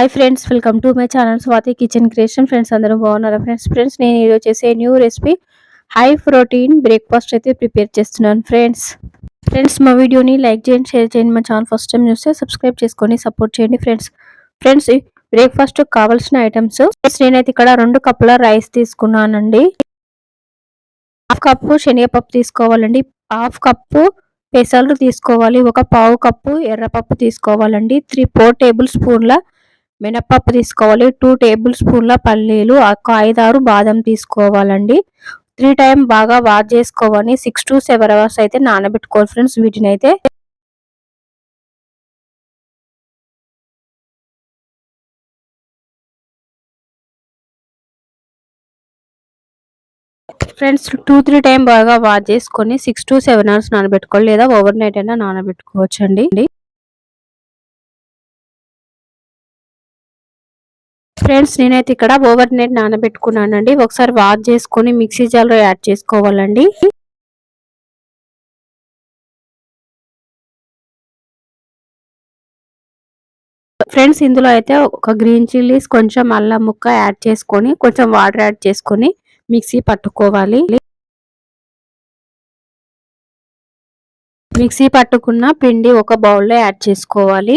Hi friends welcome to my channel Swathi kitchen creation friends అందరూ బాగున్నారా? Friends friends నేను ఈరోజు చేసే new recipe high protein breakfast అయితే ప్రిపేర్ చేస్తున్నాను ఫ్రెండ్స్ ఫ్రెండ్స్ మా వీడియోని లైక్ చేయండి షేర్ చేయండి. మా ఛానల్ ఫస్ట్ టైం చూస్తే సబ్స్క్రైబ్ చేసుకొని సపోర్ట్ చేయండి ఫ్రెండ్స్ ఫ్రెండ్స్ బ్రేక్ఫాస్ట్ కావాల్సిన ఐటమ్స్ ఫ్రెండ్స్ నేనైతే ఇక్కడ రెండు కప్పుల రైస్ తీసుకున్నానండి. హాఫ్ కప్పు శనగపప్పు తీసుకోవాలండి. హాఫ్ కప్పు పెసలు తీసుకోవాలి. ఒక పావు కప్పు ఎర్రపప్పు తీసుకోవాలండి. త్రీ ఫోర్ టేబుల్ స్పూన్ల మినప్పప్పు తీసుకోవాలి. టూ టేబుల్ స్పూన్ల పల్లీలు ఒక ఐదారు బాదం తీసుకోవాలండి. త్రీ టైం బాగా వాష్ చేసుకోవాలి. సిక్స్ టు సెవెన్ అవర్స్ అయితే నానబెట్టుకోవాలి ఫ్రెండ్స్ వీటిని అయితే. ఫ్రెండ్స్ టూ త్రీ టైం బాగా వాష్ చేసుకొని సిక్స్ టు సెవెన్ అవర్స్ నానబెట్టుకోవాలి. లేదా ఓవర్ నైట్ అయినా నానబెట్టుకోవచ్చు అండి ఫ్రెండ్స్ నేనైతే ఇక్కడ ఓవర్ నైట్ నానబెట్టుకున్నానండి. ఒకసారి వాష్ చేసుకొని మిక్సీ జార్లో యాడ్ చేసుకోవాలండి. ఫ్రెండ్స్ ఇందులో అయితే ఒక గ్రీన్ చిల్లీస్ కొంచెం అల్లం ముక్క యాడ్ చేసుకొని కొంచెం వాటర్ యాడ్ చేసుకొని మిక్సీ పట్టుకోవాలి. మిక్సీ పట్టుకున్న పిండి ఒక బౌల్లో యాడ్ చేసుకోవాలి.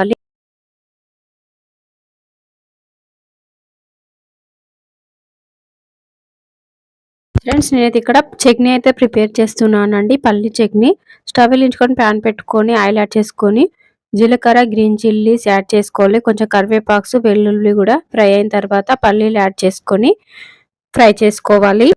ఫ్రెండ్స్ నేనైతే ఇక్కడ చట్నీ అయితే ప్రిపేర్ చేస్తున్నానండి. పల్లి చట్నీ. స్టవ్ వెలించుకొని ప్యాన్ పెట్టుకొని ఆయిల్ యాడ్ చేసుకొని జీలకర్ర గ్రీన్ చిల్లీస్ యాడ్ చేసుకోవాలి. కొంచెం కరివేపాక్స్ వెల్లుల్లి కూడా ఫ్రై అయిన తర్వాత పల్లీలు యాడ్ చేసుకొని ఫ్రై చేసుకోవాలి.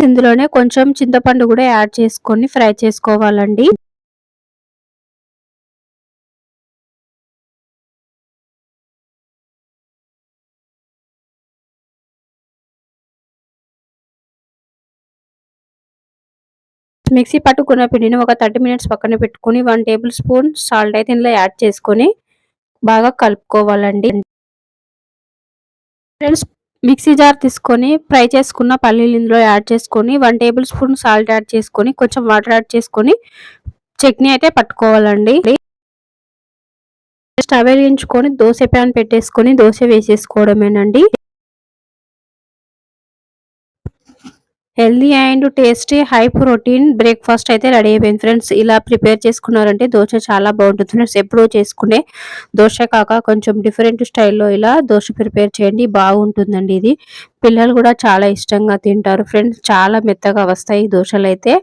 ఇందులోనే కొంచెం చింతపండు కూడా యాడ్ చేసుకొని ఫ్రై చేసుకోవాలండి. మిక్సీ పట్టుకున్న పిండిని ఒక థర్టీ మినిట్స్ పక్కన పెట్టుకుని వన్ టేబుల్ స్పూన్ సాల్ట్ అయితే ఇందులో యాడ్ చేసుకొని బాగా కలుపుకోవాలండి. ఫ్రెండ్స్ మిక్సీ జార్ తీసుకొని ఫ్రై చేసుకున్న పల్లీలు ఇందులో యాడ్ చేసుకొని one table spoon salt add చేసుకొని కొంచెం వాటర్ యాడ్ చేసుకొని చట్నీ అయితే పట్టుకోవాలండి. స్టవ్ వేయించుకొని దోశ ప్యాన్ పెట్టేసుకొని dosa వేసేసుకోవడమేనండి. Healthy and tasty high protein breakfast అయితే రెడీ అయిపోయింది. ఫ్రెండ్స్ ఇలా ప్రిపేర్ చేసుకున్నారంటే దోశ చాలా బాగుంటుంది. ఫ్రెండ్స్ ఎప్పుడూ చేసుకునే దోశ కాక కొంచెం డిఫరెంట్ స్టైల్లో ఇలా దోశ ప్రిపేర్ చేయండి. బాగుంటుందండి ఇది. పిల్లలు కూడా చాలా ఇష్టంగా తింటారు. ఫ్రెండ్స్ చాలా మెత్తగా వస్తాయి దోశలు అయితే.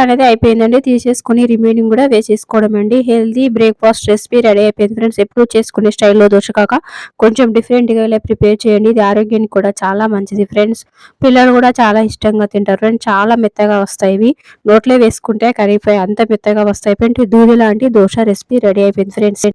అనేది అయిపోయిందండి. తీసేసుకుని రిమైనింగ్ కూడా వేసేసుకోవడం అండి. హెల్దీ బ్రేక్ఫాస్ట్ రెసిపీ రెడీ అయిపోయింది ఫ్రెండ్స్ ఎప్పుడు చేసుకునే స్టైల్లో దోశ కాక కొంచెం డిఫరెంట్గా ఇలా ప్రిపేర్ చేయండి. ఇది ఆరోగ్యానికి కూడా చాలా మంచిది ఫ్రెండ్స్ పిల్లలు కూడా చాలా ఇష్టంగా తింటారు ఫ్రెండ్స్ చాలా మెత్తగా వస్తాయి ఇవి. నోట్లో వేసుకుంటే కరిగిపోయి అంత మెత్తగా వస్తాయి. ఫ్రెండ్స్ దూది లాంటి దోశ రెసిపీ రెడీ అయిపోయింది ఫ్రెండ్స్